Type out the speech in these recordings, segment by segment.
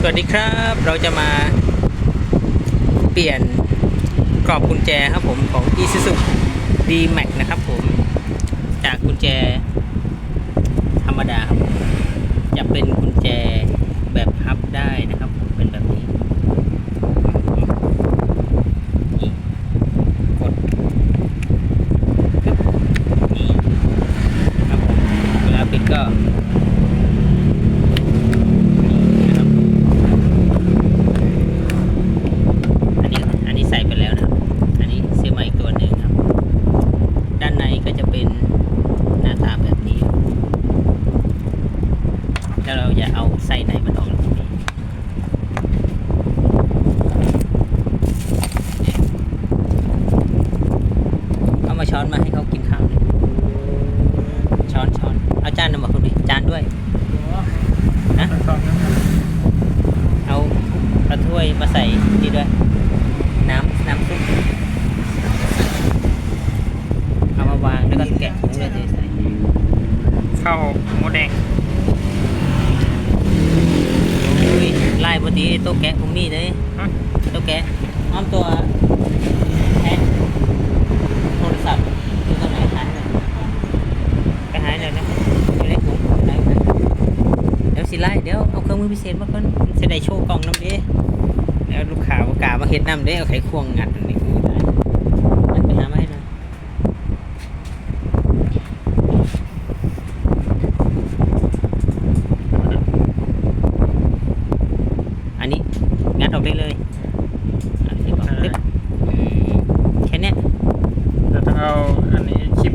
สวัสดีครับเราจะมาเปลี่ยนกรอบกุญแจครับผมของ Isuzu D-Max นะครับผม จากกุญแจธรรมดาครับ จะเป็นกุญแจแบบพับได้นะครับนี้นี่กดปึ๊บนี่ครับผมเวลาปิดก็นี่นะครับ อันนี้อันนี้ใส่ไปแล้วนะครับ อันนี้ซื้อมาอีกตัวหนึ่งครับ ด้านในก็จะเป็นหน้าตาแบบนี้ แล้วเราจะเอาไส้ไหนมาออกตรงนี้ เอามาช้อนมาให้เขากินข้าวหน่อยช้อนช้อนเอาจานมาคุณดิจานด้วย ฮะ เอาเอาถ้วยมาใส่นี่ด้วย น้ำน้ำซุปเอามาวางแล้วก็แกะถุงเลยใส่ ข้าวหมูแดง โอ้ยไล่พอดีโต๊ะแกะผมมีเลย ฮะ โต๊ะแกะอ้อมตัวแทนโทรศัพท์อยู่ตรงไหนหายเลยไปหายเลยนะอยู่ในถุงไหนไหนเดี๋ยวสิไล่เดี๋ยวเอาเครื่องมือพิเศษมาก่อนจะได้โชว์กล่องน้ำเด้แล้วลูกค้าประกล้ามาเฮ็ด น้ำเด้เอาไขควงงัดอันนี้อู้ตายงัดไปหามาให้หน่อยอันนี้งัดออกได้เลยอันนี้ออกปึ๊บอืมแค่เนี้ยจะต้องเอาอันนี้ชิป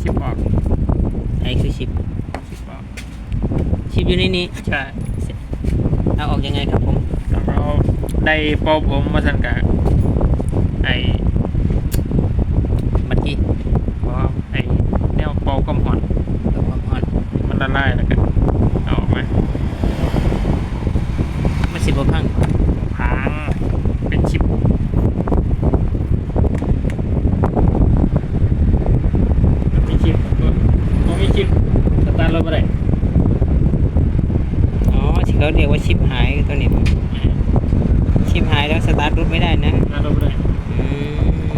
ชิปออกไอ้คือชิปชิปออกชิปอยู่ในนี้ใช่เอาออกยังไงครับผมแล้วก็ ได้โปรผมมาสันกะไอเมื่อกี้เพราะไอแนวโปรกำหอนเปิดความร้อนมันละลายแล้วก็เอาออกมามันสิบพัง พังเป็นชิปมันมีชิปมันมีชิปสตาร์ทรถมาได้ อ๋อที่เขาเรียกว่าชิปหายตัวนี้ชิปหายแล้วสตาร์ทรถไม่ได้นะ สตาร์ทรถมาได้ อืม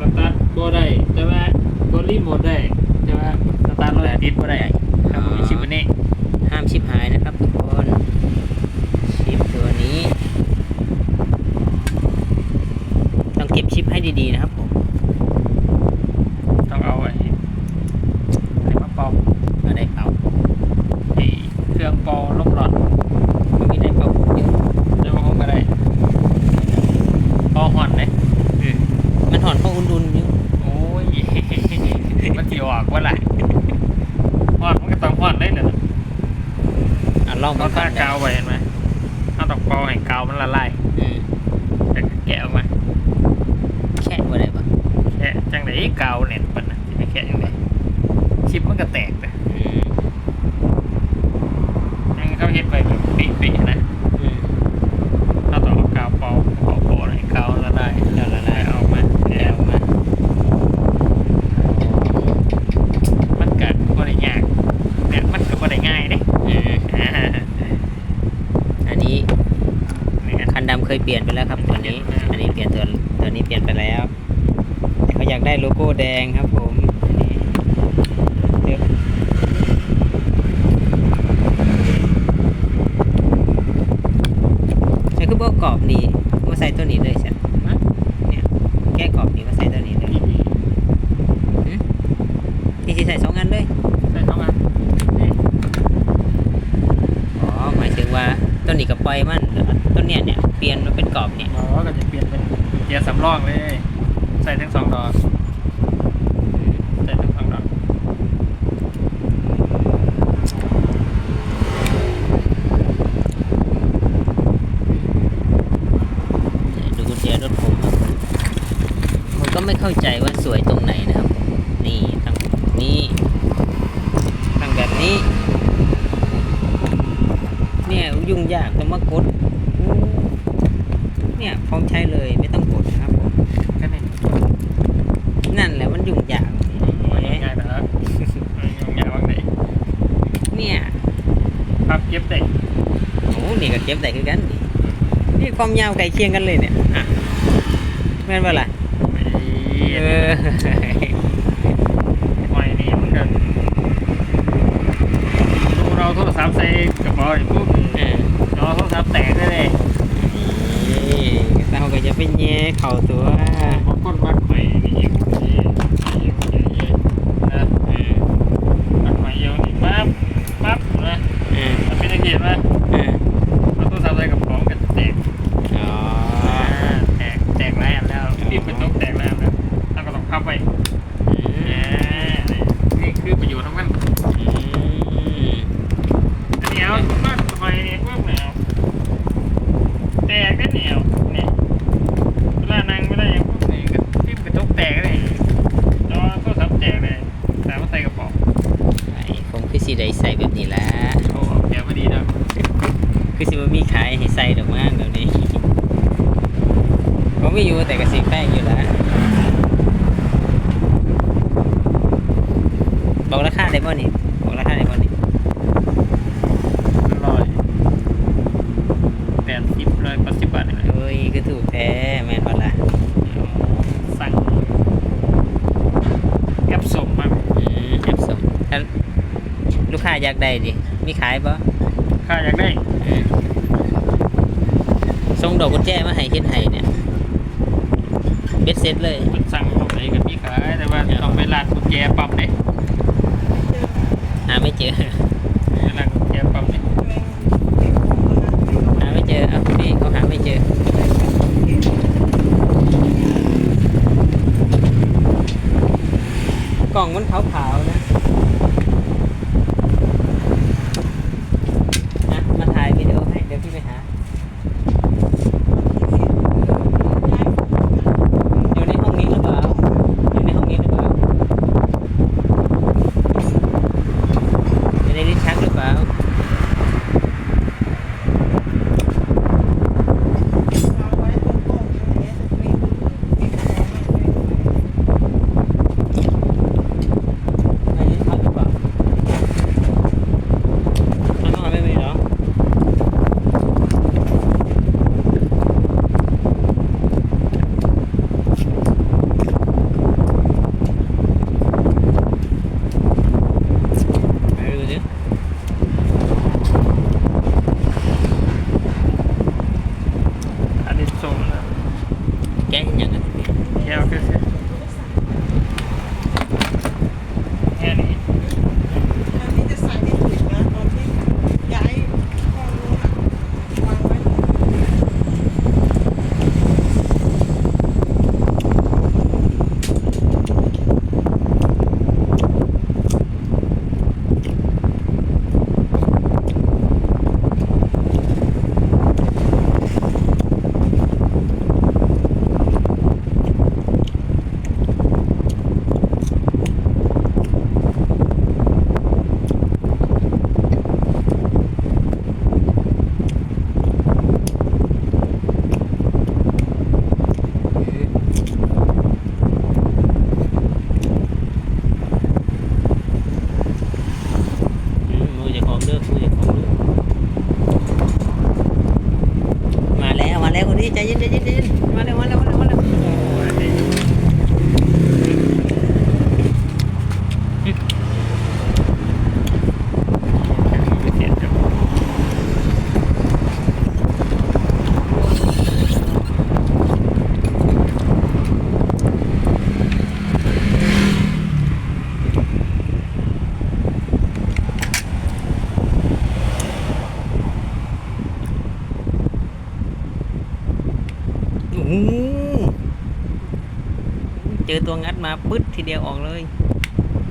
สตาร์ทบ่ได้แต่ว่ากดรีโมทได้แต่ว่าสตาร์ทรถติดบ่ได้ครับผมมีชิปอันนี้ ห้ามชิปหายนะครับทุกคนชิปตัวนี้ ต้องเก็บชิปให้ ดีๆนะครับผม ต้องเอาไอ้ไอ้มาเป่าเอาได้เป่าไอ้เครื่องเป่าลมหลอดมันมีได้เป่าเยอะจะมาคงก็ได้เป่าห่อนเลยอืมมันถอนเข้าอุ่นๆอยู่โอ้ยมันจีออกว่าไรห่อนมันก็ต้องห่อนได้เลยอะลองต้มัอนงก่อทานกาวไว้เห็นไหมถ้าต้องเป่าให้กาวมันละลาย อืม แต่แกะออกมา แค่ว่าได้ปะ แค่จังไหนกาวเน็ตปันนะจะแค่ยังไงชิปมันก็แตกแต่ อืม ยังเขาเฮ็ดไปแบบปีๆนะ อืม ถ้าต้องเอากาวเป่าเป่าโปะให้กาวละลาย แล้วละลาย ออกมา แล้ แล้ว วมา มันก็บ่ได้ยากเนี่ยมันก็บ่ได้ง่ายเด้ อืม อ่า อันนี้ เนี่ย คันดำเคยเปลี่ยนไปแล้วครับตัวนี้ อันนี้เปลี่ยนตัวตัวนี้เปลี่ยนไปแล้วแต่เขาอยากได้โลโก้แดงครับผมอันนี้เดี๋ยวแล้วคือบอกกรอบนี้มาใส่ตัวนี้เลยใช่ไหมเนี่ยแก้กรอบนี้มาใส่ตัวนี้เลยหืมที่สิใส่สองอันเลยใส่เข้ามานี่อ๋อหมายถึงว่าต้นนี้กับปล่อยมันแล้วต้น เนี้ยเนี่ยเปลี่ยนมาเป็นกรอบเนี่ยอ๋อก็จะเปลี่ยนเป็นเกียร์สำรองเลย ใส่ทั้งสองดอกใส่ทั้งสองดอกดูกุญแจรถผมครับผมผมก็ไม่เข้าใจว่าสวยตรงไหนนะครับ นี่ตั้งนี่ตั้งแบบนี้ เนี่ยยุ่งยากต้องมากดอู้ เนี่ยพร้อมใช้เลยไม่ต้องกดนะครับผมแค่นี้นั่นแหละมันยุ่งยากมันง่ายๆนะยุ่งยากมากเลยเนี่ยพับเก็บได้โอ้นี่ก็เก็บได้คือกันนี่นี่ความยาวใกล้เคียงกันเลยเนี่ยอะแม่นบ่ล่ะไม่เออหอยนี่มันก็ดูเราโทรศัพท์ใส่กระเป๋าไอ้ปุ๊บเออจอโทรศัพท์แตกได้เลยนี่ เราก็จะไปแย่เข่าตัวบางคนมัดหอยนี่เองนี่เองนี่นะ เออ มัดหอยเอวนี่ปั๊บปั๊บนะ เออ มันเป็นอย่างเงี้ยไหม เออ เราโทรศัพท์ใส่กระเป๋ามันก็แตก อ๋อ แตกแตกแล้วแล้วรีบไปตกแตกแล้วแล้วเราก็ต้องพับไป อื แห ม มนี่คือประโยชน์ทั้งนั้น อืม อันนี้เอามัดหอยนี่พวกแนวแตกได้แนวนี่เวลานั่งไม่ได้ยังพวกนี้ก็ทิ่มกระจกแตกเลยจอโทรศัพท์แตกเลยแต่ว่าใส่กระเป๋า ไอ้ผมคือสิได้ใส่แบบนี้ละ โอ้แกพอดีนะ คือสิว่ามีขายให้ใส่ดอกมากแบบนี้ผมไม่อยู่แต่ก็สิแป้งอยู่แล้วบอกราคาได้บ่นี่บอกราคาได้บ่นี่ ร้อยแปดสิบร้อยแปดสิบบาทเลย เอ้ยคือถูกแท้แม่นบ่ล่ะ สั่งแอปส่งมา อืมแอปส่งถ้าลูกค้า อยากได้ดิมีขายบ่ค่าอยากได้อืมส่งดอกกุญแจมาให้เฮ็ดให้เนี่ยเบ็ดเสร็จเลยมันสั่งตรงไหนกับพี่ขายแต่ว่าต้องไปร้านกุญแจปั๊มเลยหาไม่เจอไปร้านกุญแจปั๊มเลยหาไม่เจอเอาพี่เขาหาไม่เจอกล่องมันขาวๆนะนะ เจอตัวงัดมาปึ๊ดทีเดียวออกเลย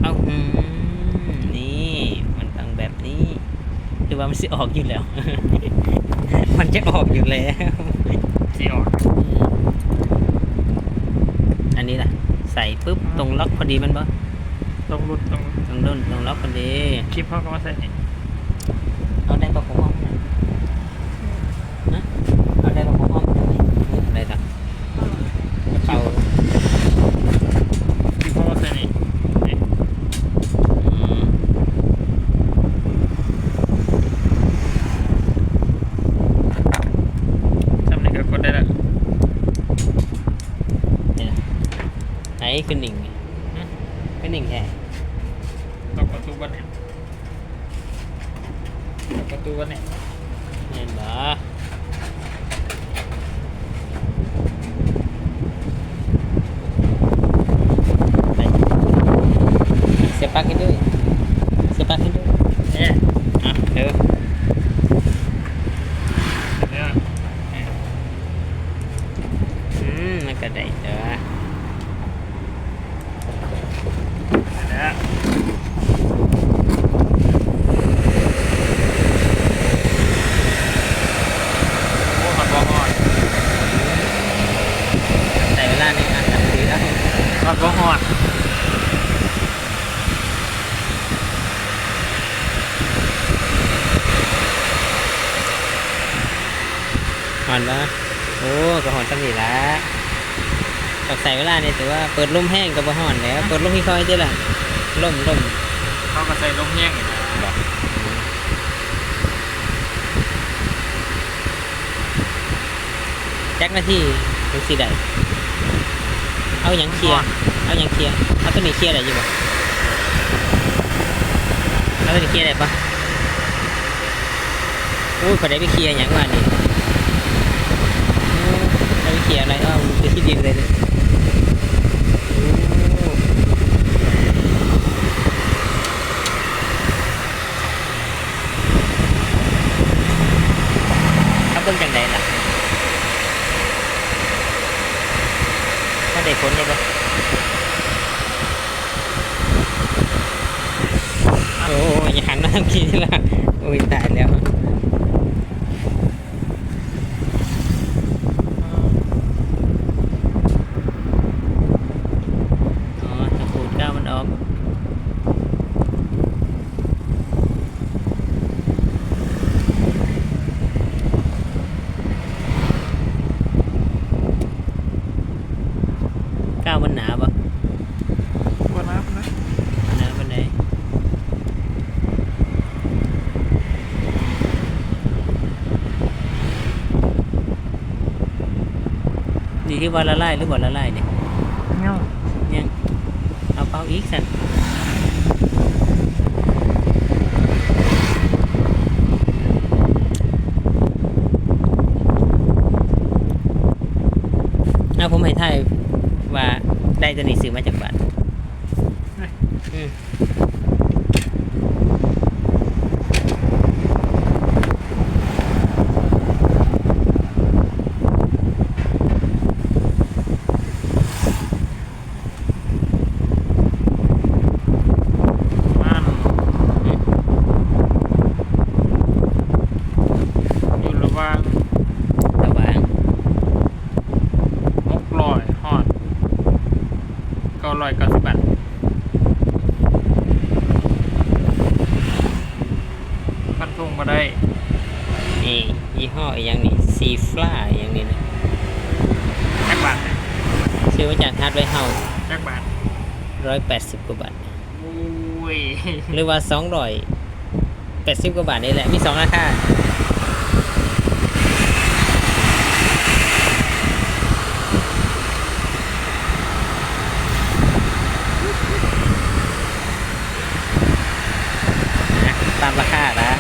เอาอืมนี่มันตั้งแบบนี้หรือว่ามันสิออกอยู่แล้ว มันจะออกอยู่แล้วสีออก อันนี้ล่ะใส่ปุ๊บตรงล็อกพอดีมันบ่ตรงรุดตรงตรงโดนตรงล็อกพอดี คลิปเขาก็มาใส่นี่ เอาได้ปะผมห้องนะนะเอาได้ปะผมห้องได้ไหมได้ละกระเป๋า คลิปเขาก็ใส่นี่นี่ อืม ขึ้นหนิ่งฮะขึ้นหนิ่งแค่ ล็อกประตูบ้านเนี่ยล็อกประ ตัวเนี่ยเห็นไหมปเสียบปลั๊กให้ด้วยเสียบปลั๊กให้ด้วย เนี่ย อะเดี๋ยว เนี่ย อืมมันก็ได้เด้อ เนี่ยโอ้หอดบ่หอด ใส่เวลาในการตัดสีแล้ว หอดบ่หอด หอนบ่โอ้ก็หอนสำนีละต้องใส่ เวลาเนี่ยแต่ว่าเปิดลมแห้งก็บ่หอนแล้วเปิดลมค่อยๆเจ้าล่ะลมลมเขาก็ใส่ลมแห้งอีกนะบอกจักนาทีถึงสิได้เอาหยังเคลียร์เอาหยังเคลียร์เอาตัวนี้เคลียร์ได้อยู่บ่เอาตัวนี้เคลียร์ได้ปะอุ้ยพอได้ไปเคลียร์หยังว่านี่โอ้ได้ไปเคลียร์อะไรอ้าวคือที่ดินเลยเนี่ยโอ้เอาเบิ่งจังไดล่ะถ้าได้ผลได้ปะโอ้ยอย่าหันมาทางนี้ ละโอ้ยตายแล้ว อ๋อจะขูดก้าวมันออก ก้าวมันหนาปะ บ่นับนะ หนามันไหน ดีที่ว่าละลายหรือบ่ละลายเนี่ยเงี้ยยังเอาเป้าอีกสันเอาผมให้ทายว่าได้ตัวนี้ซื้อมาจากบ้านอืม มันอยู่ระหว่าง ระหว่าง หกร้อยฮอดเก้าร้อยเก้าสิบบาทพันทุ่งมาได้ นี่ยี่ห้ออหย่างนี้ซีฟลาอหย่างนี้นะ แจ็คบาท ซื้อมาจากฮาร์ดไวเฮาส์ แจ็คบาท ร้อยแปดสิบกว่าบาท อุ้ย หรือว่าสองร้อยแปดสิบกว่าบาทนี่แหละ มีสองราคาตามราคาละ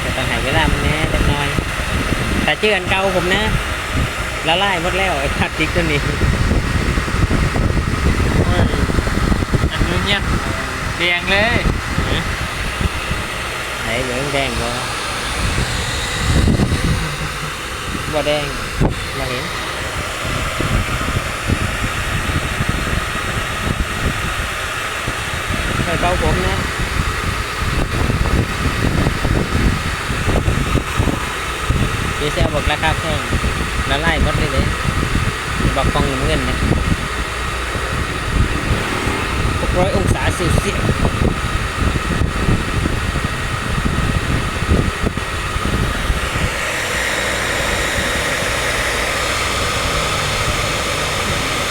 แต่ต้องใหายเวลามันแน่จักน่อย แต่เจออันเก่าผมนะ ละลายหมดแล้วไอ้พลาสติกตัวนี้โอ้ยอันนี้เนี่ยแดงเลยไอ้เหลืองแดงบ่บ่แดงมาเห็นใส่เบาผมนะเดี๋ยวจะบอกราคาแพง ละลายหมดเลยเลยบอกกล่องเงินนะ600องศาเซลเซียส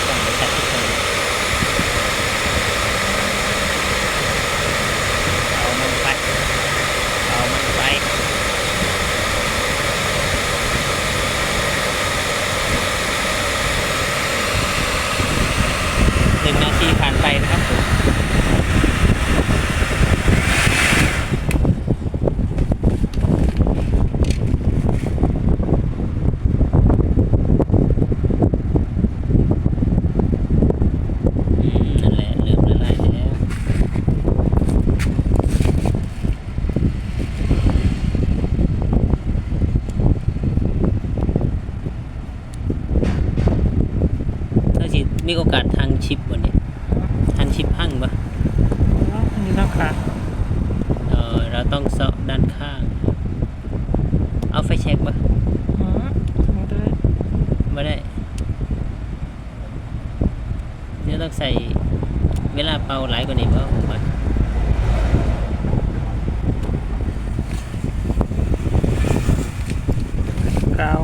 ต้องไปตัดที่ตรงนี้เอามันไป เอามันไป มีโอกาสทางชิปวันนี้ทางชิปพังปะอันนี้ต้องขาดเออเราต้องเสาะด้านข้าง เอาไฟแช็กปะอ๋อไม่ได้ไม่ได้เนี่ยต้องใส่เวลาเป่าหลายกว่านี้เพราะผมว่า กาว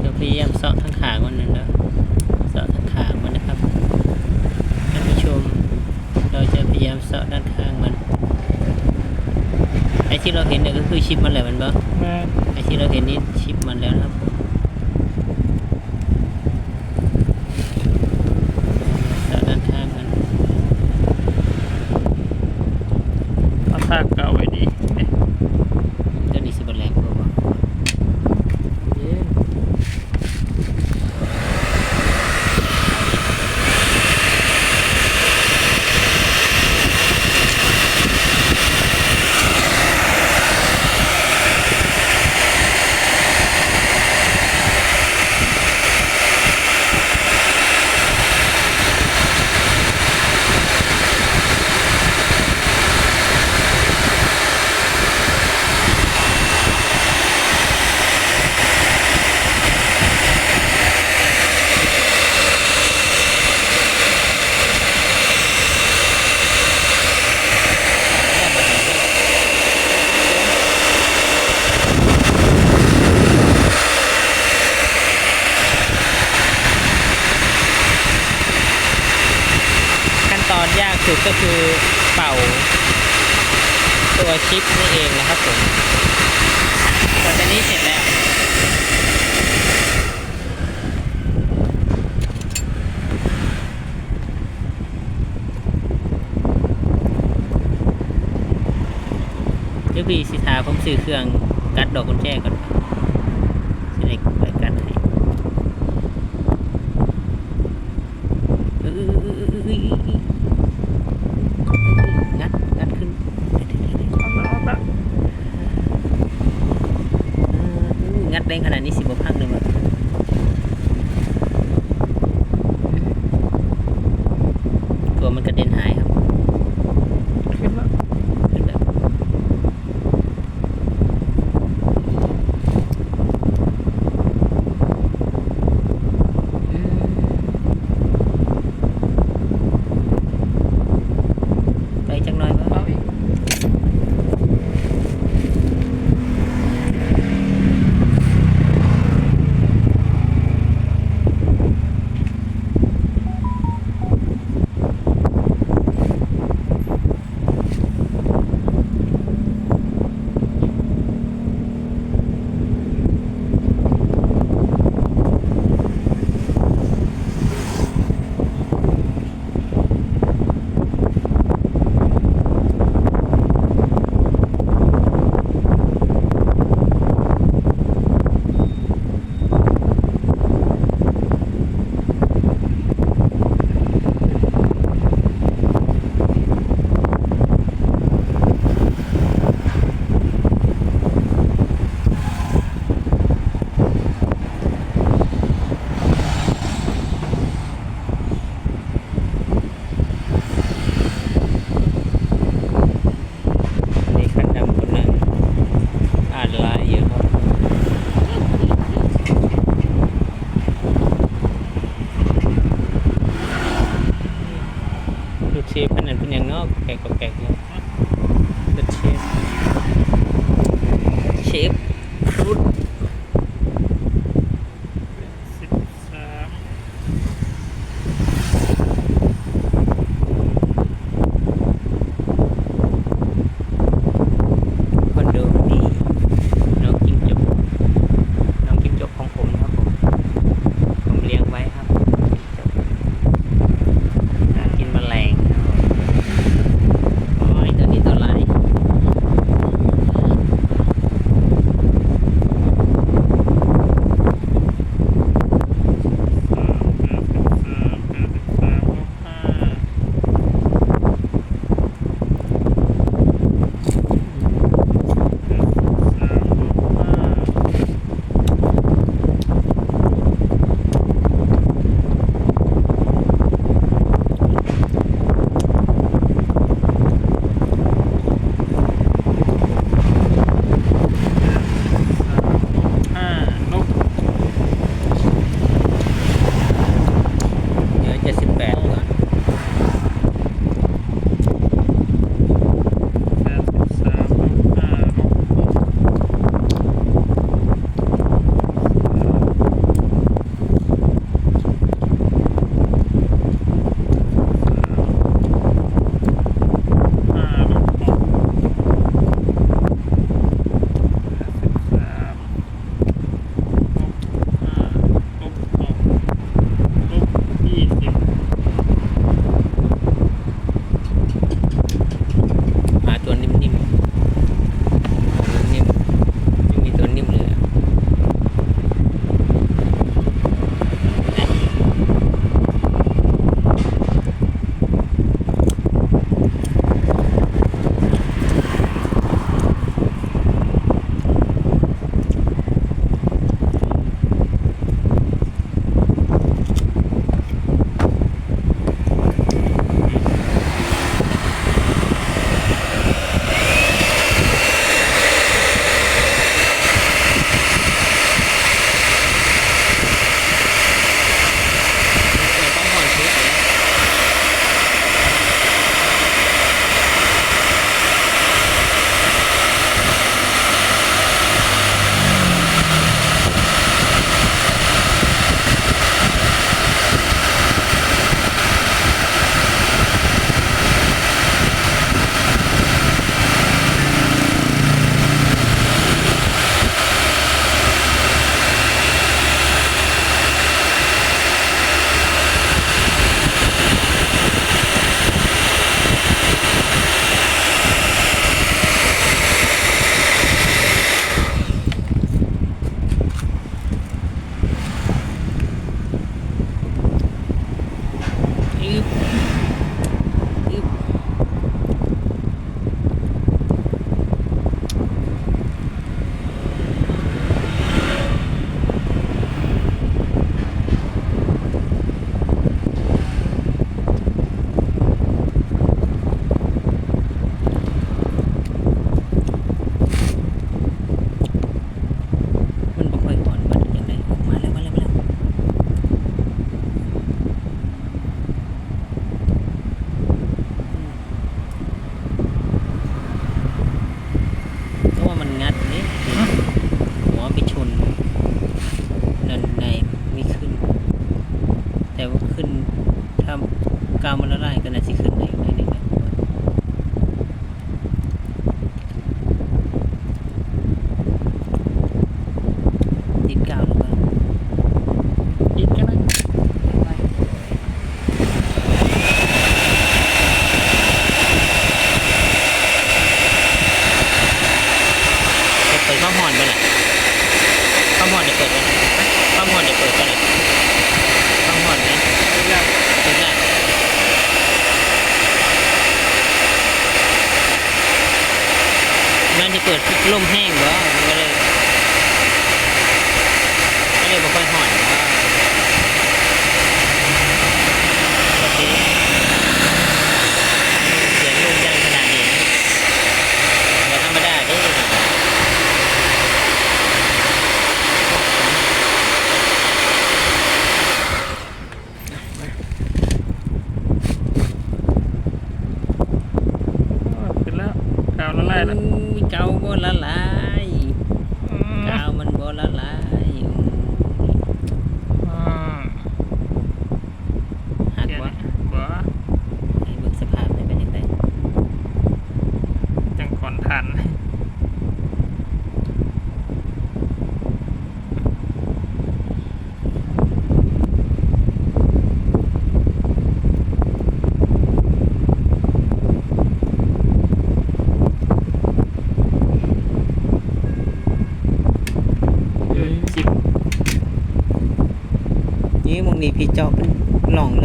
เดี๋ยวพยายามเสาะทั้งขางมันนั่นเด้อเสาะทั้งขางมันนะครับท่านผู้ชมเราจะพยายามเสาะด้านข้างมันไอ้ที่เราเห็นเนี่ยก็คือชิปมันแหละมันบ่แม่ไอ้ที่เราเห็นนี่ชิปมันแล้วนะครับเสาะด้านข้างมัน เอาทากเก่าไว้ดีเนี่ย ตัวนี้สิบแรงกว่าบ่ เย็น ขั้นตอนยากสุดก็คือเป่า ตัวชิปนี่เองนะครับผมแต่ตอนนี้เสร็จแล้ว เดี๋ยวพี่สิทาผมซื้อเครื่องกัดดอกกุญแจก่อนสิเล็กไปกัดให้เออเออเออเออเออเอองัดงัดขึ้นเดี๋ยวเดี๋ยวเดี๋ยวเดี๋ยว เอาละเอาละ เออเอองัด แรงขนาดนี้สิบพักหนึ่ง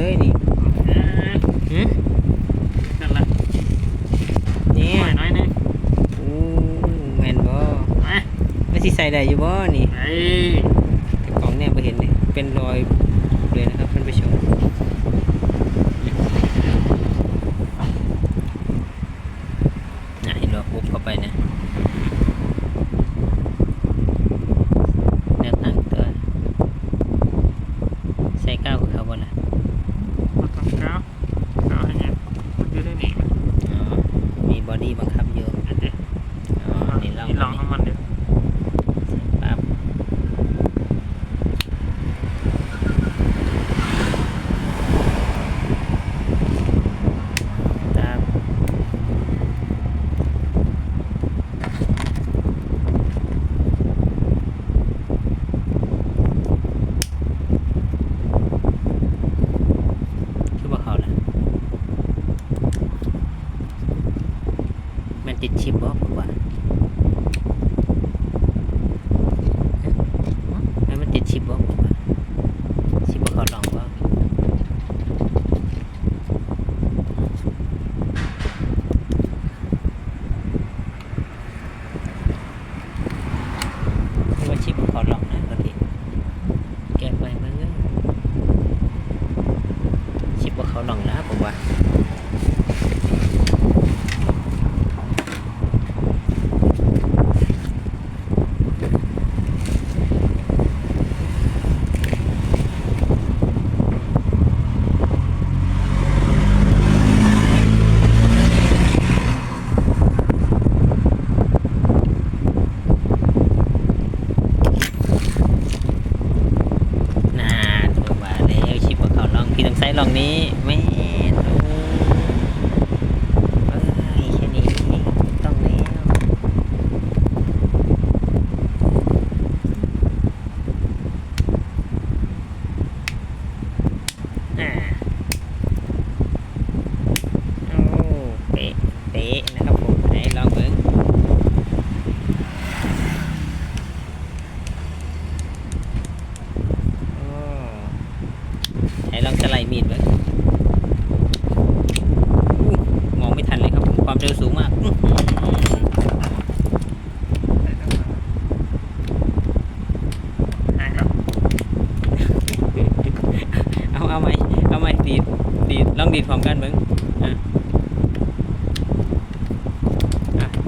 เยนี่หืนั่นละนี่หน่อ้อยนึงอู้ม่ไม่ใส่ได้อยู่บ่นี่ไอ้กล่องเนี่ยไปเห็นเลยเป็นรอยเลยนะครับเพื่อนผู้ชม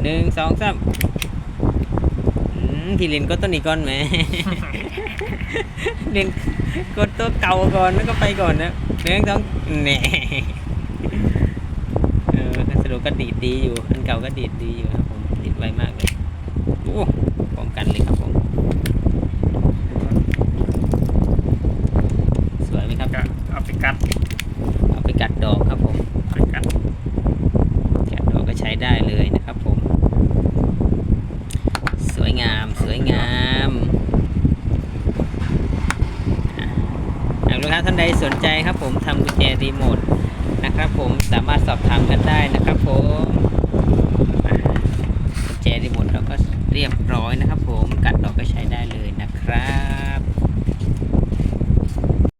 หนึ่งสองสามพี่เล่นก็ต้นอีกก่อนไหมเล่นกดตัวเก่าก่อนแล้วก็ไปก่อนนะหนึ่งสองแหน่เออสรุปก็ดีดดีอยู่ อันเก่าก็ดีดดีอยู่ครับผมติดไวมากเลยโอ้ป้องกันเลยครับ มสามารถสอบถามกันได้นะครับผม